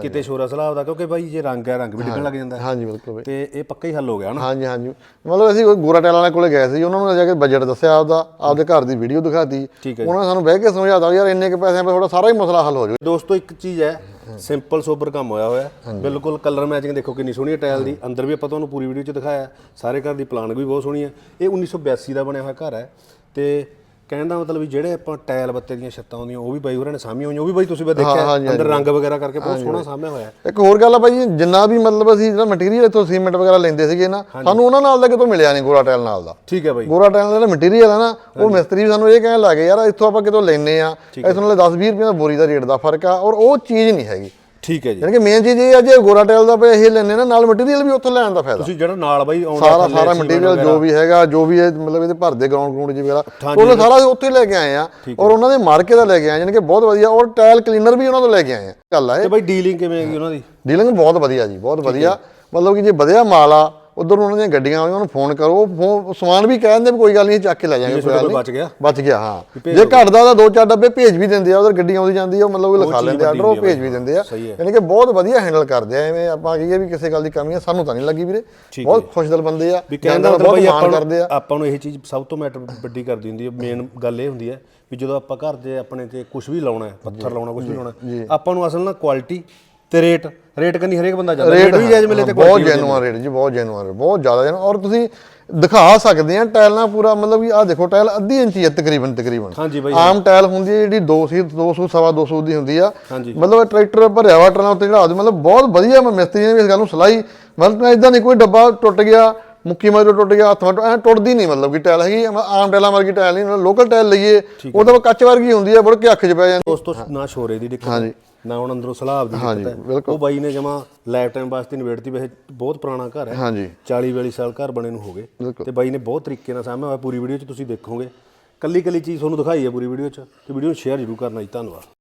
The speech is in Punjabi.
ਕਿਤੇ ਸ਼ੋਰਾ ਸਲਾਬ ਦਾ ਕਿਉਂਕਿ ਬਾਈ ਜੇ ਰੰਗ ਹੈ ਰੰਗ ਵੀ ਡਿੱਗਣ ਲੱਗ ਜਾਂਦਾ। ਹਾਂਜੀ ਬਿਲਕੁਲ ਬਾਈ। ਤੇ ਇਹ ਪੱਕਾ ਹੀ ਹੱਲ ਹੋ ਗਿਆ ਨਾ ਹਾਂਜੀ ਹਾਂਜੀ। ਮਤਲਬ ਅਸੀਂ ਕੋਈ ਗੋਰਾ ਟੈਲ ਵਾਲੇ ਕੋਲੇ ਗਏ ਸੀ ਉਹਨਾਂ ਨੂੰ ਜਾ ਕੇ ਬਜਟ ਦੱਸਿਆ ਆਪਦਾ ਆਪਦੇ ਘਰ ਦੀ ਵੀਡੀਓ ਦਿਖਾਤੀ। ਉਹਨਾਂ ਨੇ ਸਾਨੂੰ ਬਹਿ ਕੇ ਸਮਝਾਤਾ ਯਾਰ ਇੰਨੇ ਕੇ ਪੈਸਿਆਂ 'ਤੇ ਤੁਹਾਡਾ ਸਾਰਾ ਹੀ ਮਸਲਾ ਹੱਲ ਹੋ ਜਾਊ। ਦੋਸਤੋ ਇੱਕ ਚੀਜ਼ ਹੈ ਸਿੰਪਲ ਸੋਬਰ ਕੰਮ ਹੋਇਆ ਹੋਇਆ। ਬਿਲਕੁਲ ਕਲਰ ਮੈਚਿੰਗ ਦੇਖੋ ਕਿੰਨੀ ਸੋਹਣੀ ਹੈ ਟਾਇਲ ਦੀ। ਅੰਦਰ ਵੀ ਆਪਾਂ ਤੁਹਾਨੂੰ ਪੂਰੀ ਵੀਡੀਓ 'ਚ ਦਿਖਾਇਆ। ਸਾਰੇ ਘਰ ਦੀ ਪਲਾਨ ਵੀ ਬਹੁਤ ਸੋਹਣੀ ਹੈ। ਇਹ 1982 ਦਾ ਬਣਿਆ ਹੋਇਆ ਘਰ ਹੈ। ਤੇ ਕਹਿਣ ਦਾ ਮਤਲਬ ਵੀ ਜਿਹੜੇ ਆਪਾਂ ਟਾਇਲ ਬੱਤੇ ਦੀਆਂ ਛੱਤਾਂ ਹੁੰਦੀਆਂ ਉਹ ਵੀ ਬਾਈ ਹੋਰਾਂ ਨੇ ਸਾਂਭੀਆਂ ਹੋਈਆਂ ਉਹ ਵੀ ਬਾਈ ਤੁਸੀਂ ਵੀ ਦੇਖਿਆ ਅੰਦਰ ਰੰਗ ਵਗੈਰਾ ਕਰਕੇ ਬਹੁਤ ਸੋਹਣਾ ਸਾਂਭਿਆ ਹੋਇਆ। ਇੱਕ ਹੋਰ ਗੱਲ ਆ ਬਾਈ ਜਿੰਨਾ ਵੀ ਮਤਲਬ ਅਸੀਂ ਜਿਹੜਾ ਮਟੀਰੀਅਲ ਇੱਥੋਂ ਸੀਮੈਂਟ ਵਗੈਰਾ ਲੈਂਦੇ ਸੀਗੇ ਨਾ ਸਾਨੂੰ ਉਹਨਾਂ ਨਾਲ ਦਾ ਕਿਤੋਂ ਮਿਲਿਆ ਨਹੀਂ ਗੋਰਾ ਟੈਲ ਨਾਲ ਦਾ। ਠੀਕ ਹੈ ਬਾਈ। ਗੋਰਾ ਟੈਲ ਦਾ ਜਿਹੜਾ ਮਟੀਰੀਅਲ ਹੈ ਨਾ ਉਹ ਮਿਸਤਰੀ ਵੀ ਸਾਨੂੰ ਇਹ ਕਹਿਣ ਲੱਗੇ ਯਾਰ ਇੱਥੋਂ ਆਪਾਂ ਕਿਤੋਂ ਲੈਨੇ ਆ ਇੱਥੋਂ ਨਾਲੇ 10 20 ਰੁਪਏ ਦਾ ਬੋਰੀ ਦਾ ਰੇਟ ਦਾ ਫ਼ਰਕ ਆ ਔਰ ਉਹ ਚੀਜ਼ ਨਹੀਂ ਹੈਗੀ। ਠੀਕ ਹੈ ਜੀ। ਯਾਨੀ ਕਿ ਮੇਨ ਚੀਜ਼ ਇਹ ਆ ਜੇ ਗੋਰਾ ਟੈਲ ਦਾ ਪਏ ਇਹ ਨਾ ਨਾਲ ਮਟੀਰੀਅਲ ਵੀ ਉੱਥੋਂ ਲੈਣ ਦਾ ਫਾਇਦਾ। ਤੁਸੀਂ ਜਿਹੜਾ ਨਾਲ ਬਾਈ ਆਉਂਦਾ ਸਾਰਾ ਸਾਰਾ ਮਟੀਰੀਅਲ ਜੋ ਵੀ ਹੈਗਾ ਜੋ ਵੀ ਇਹ ਮਤਲਬ ਇਹਦੇ ਭਰ ਦੇ ਗਰਾਊਂਡ ਗਰਾਊਂਡ ਜੀ ਵਗੈਰਾ ਹਾਂਜੀ, ਉਹ ਸਾਰਾ ਉੱਥੇ ਹੀ ਲੈ ਕੇ ਆਏ ਆ ਔਰ ਉਹਨਾਂ ਦੇ ਮਾਰਕੇ ਦਾ ਲੈ ਕੇ ਆਏ ਯਾਨੀ ਕਿ ਬਹੁਤ ਵਧੀਆ ਔਰ ਟਾਇਲ ਕਲੀਨਰ ਵੀ ਉਹਨਾਂ ਤੋਂ ਲੈ ਕੇ ਆਏ ਆ ਗੱਲ ਆ ਤੇ ਬਾਈ ਡੀਲਿੰਗ ਕਿਵੇਂ ਹੈਗੀ ਉਹਨਾਂ ਦੀ? ਡੀਲਿੰਗ ਬਹੁਤ ਵਧੀਆ ਜੀ ਬਹੁਤ ਵਧੀਆ। ਮਤਲਬ ਕਿ ਜੇ ਵਧਿਆ ਮਾਲ ਆ ਉਧਰ ਉਹਨਾਂ ਦੀਆਂ ਗੱਡੀਆਂ ਆਉਂਦੀਆਂ ਉਹਨੂੰ ਫੋਨ ਕਰੋ ਉਹ ਸਮਾਨ ਵੀ ਕਹਿ ਦਿੰਦੇ ਵੀ ਕੋਈ ਗੱਲ ਨਹੀਂ ਚੱਕ ਕੇ ਲੈ ਜਾਾਂਗੇ ਕੋਈ ਗੱਲ ਕੋਲ ਨਹੀਂ। ਬਚ ਗਿਆ। ਬਚ ਗਿਆ ਹਾਂ। ਜੇ ਘਟਦਾ ਤਾਂ ਦੋ ਚਾਰ ਡੱਬੇ ਭੇਜ ਵੀ ਦਿੰਦੇ ਆ ਉਧਰ ਗੱਡੀ ਆਉਂਦੀ ਜਾਂਦੀ ਆ ਉਹ ਮਤਲਬ ਉਹ ਲਿਖਾ ਲੈਂਦੇ ਆ ਆਰਡਰ ਉਹ ਭੇਜ ਵੀ ਦਿੰਦੇ ਆ। ਯਾਨੀ ਕਿ ਬਹੁਤ ਵਧੀਆ ਹੈਂਡਲ ਕਰਦੇ ਆ ਐਵੇਂ ਆਪਾਂ ਕਹੀਏ ਵੀ ਕਿਸੇ ਗੱਲ ਦੀ ਕਮੀ ਆ ਸਾਨੂੰ ਤਾਂ ਨਹੀਂ ਲੱਗੀ ਵੀਰੇ। ਬਹੁਤ ਖੁਸ਼ਦਲ ਬੰਦੇ ਆ ਵੀ ਕਹਿਣ ਦਾ ਨਾਲ ਮਤਲਬ ਬਾਈ ਮਾਣ ਕਰਦੇ ਆ। ਆਪਾਂ ਨੂੰ ਇਹ ਚੀਜ਼ ਸਭ ਤੋਂ ਮੈਟਰ ਵੱਡੀ ਕਰਦੀ ਹੁੰਦੀ ਹੈ ਮੇਨ ਗੱਲ ਇਹ ਹੁੰਦੀ ਹੈ ਵੀ ਜਦੋਂ ਆਪਾਂ ਘਰ ਦੇ ਆਪਣੇ ਤੇ ਕੁਝ ਵੀ ਲਾਉਣਾ ਹੈ ਪੱਥਰ ਲਾਉਣਾ ਕੁਝ ਵੀ ਲਾਉਣਾ ਆਪਾਂ ਨੂੰ ਅਸਲ ਨਾਲ ਕੁਆਲਿਟੀ ਤੇ ਰੇਟ ਰੇਟ ਕੰਨੀ ਹਰੇਕ ਬੰਦਾ ਜਾਂਦਾ ਰੇਟ ਵੀ ਜਾਇਜ਼ ਮਿਲੇ ਤੇ ਬਹੁਤ ਜੈਨੂਅਨ ਰੇਟ ਜੀ ਬਹੁਤ ਜੈਨੂਅਨ ਬਹੁਤ ਜ਼ਿਆਦਾ ਜੈਨੂਅਨ ਔਰ ਤੁਸੀਂ ਦਿਖਾ ਸਕਦੇ ਆ ਟਾਇਲ ਨਾਲ ਪੂਰਾ ਮਤਲਬ ਵੀ ਆਹ ਦੇਖੋ ਟਾਇਲ ਅੱਧੀ ਇੰਚੀ ਹੈ ਤਕਰੀਬਨ ਤਕਰੀਬਨ। ਆਮ ਟਾਇਲ ਹੁੰਦੀ ਹੈ ਜਿਹੜੀ 2 ਸੀ 200 ਸਵਾ 200 ਦੀ ਹੁੰਦੀ ਆ। ਮਤਲਬ ਟਰੈਕਟਰ ਭਰਿਆ ਵਾ ਟਰਨਾਂ ਉੱਤੇ ਦੇ ਮਤਲਬ ਬਹੁਤ ਵਧੀਆ ਮੈਂ ਮਿਸਤਰੀ ਨੇ ਵੀ ਇਸ ਗੱਲ ਨੂੰ ਸਲਾਈ ਮਤਲਬ ਇਦਾਂ ਨਹੀਂ ਕੋਈ ਡੱਬਾ ਟੁੱਟ ਗਿਆ ਮੁੱਕੀ ਮਾਰੋ ਟੁੱਟ ਗਿਆ ਹੱਥ ਮਾਰੋ ਐ ਟੁੱਟਦੀ ਨਹੀਂ ਮਤਲਬ ਕਿ ਟਾਇਲ ਹੈਗੀ ਆਮ ਟਾਇਲਾਂ ਵਰਗੀ ਟਾਇਲ ਨਹੀਂ ਲੋਕਲ ਟਾਇਲ ਲਈਏ ਉਹ ਤਾਂ ਕੱਚ ਵਰਗੀ ਹੁੰਦੀ ਆ ਬੜ ਕੇ ਅੱਖ 'ਚ ਪੈ ਜਾਂਦੀ। ਦੋਸਤੋ ਨਾ ਸ਼ੋਰੇ ਦੀ ਦਿੱਕਤ ਹੈ, ਨਾ ਹੁਣ ਅੰਦਰੋਂ ਸਲਾਬ ਦੀ ਹਾਂਜੀ, ਦਿੱਕਤ ਹੈ। ਬਿਲਕੁਲ। ਉਹ ਬਾਈ ਨੇ ਜਮਾ ਲਾਈਫ ਟਾਈਮ ਵਾਸਤੇ ਨਿਬੇੜਤੀ ਵੈਸੇ ਬਹੁਤ ਪੁਰਾਣਾ ਘਰ ਹੈ। ਹਾਂਜੀ। 40 42 ਸਾਲ ਘਰ ਬਣੇ ਨੂੰ ਹੋ ਗਏ। ਤੇ ਬਾਈ ਨੇ ਬਹੁਤ ਤਰੀਕੇ ਨਾਲ ਸਾਂਭਿਆ ਹੋਇਆ ਪੂਰੀ ਵੀਡੀਓ 'ਚ ਤੁਸੀਂ ਦੇਖੋਗੇ। ਕੱਲੀ ਕੱਲੀ ਚੀਜ਼ ਤੁਹਾਨੂੰ ਦਿਖਾਈ ਹੈ ਪੂਰੀ ਵੀਡੀਓ 'ਚ। ਤੇ ਵੀਡੀਓ ਨੂੰ ਸ਼ੇਅਰ ਜ਼ਰੂਰ ਕਰਨਾ ਜੀ ਧੰਨਵਾਦ।